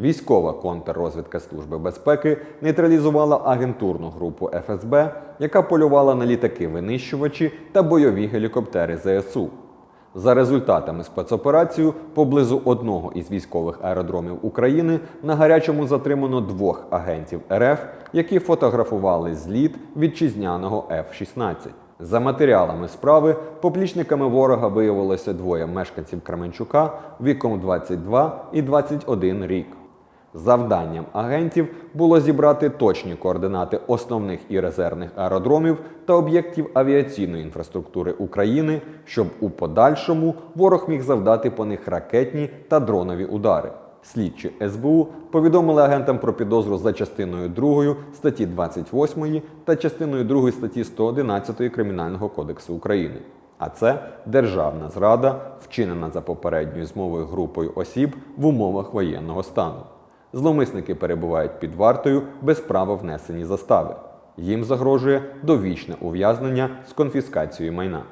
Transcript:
Військова контррозвідка Служби безпеки нейтралізувала агентурну групу ФСБ, яка полювала на літаки-винищувачі та бойові гелікоптери ЗСУ. За результатами спецоперації поблизу одного із військових аеродромів України на гарячому затримано двох агентів РФ, які фотографували зліт вітчизняного F-16. За матеріалами справи поплічниками ворога виявилося двоє мешканців Кременчука віком 22 і 21 рік. Завданням агентів було зібрати точні координати основних і резервних аеродромів та об'єктів авіаційної інфраструктури України, щоб у подальшому ворог міг завдати по них ракетні та дронові удари. Слідчі СБУ повідомили агентам про підозру за частиною 2 статті 28 та частиною 2 статті 111 Кримінального кодексу України. А це державна зрада, вчинена за попередньою змовою групою осіб в умовах воєнного стану. Зловмисники перебувають під вартою без права внесені застави. Їм загрожує довічне ув'язнення з конфіскацією майна.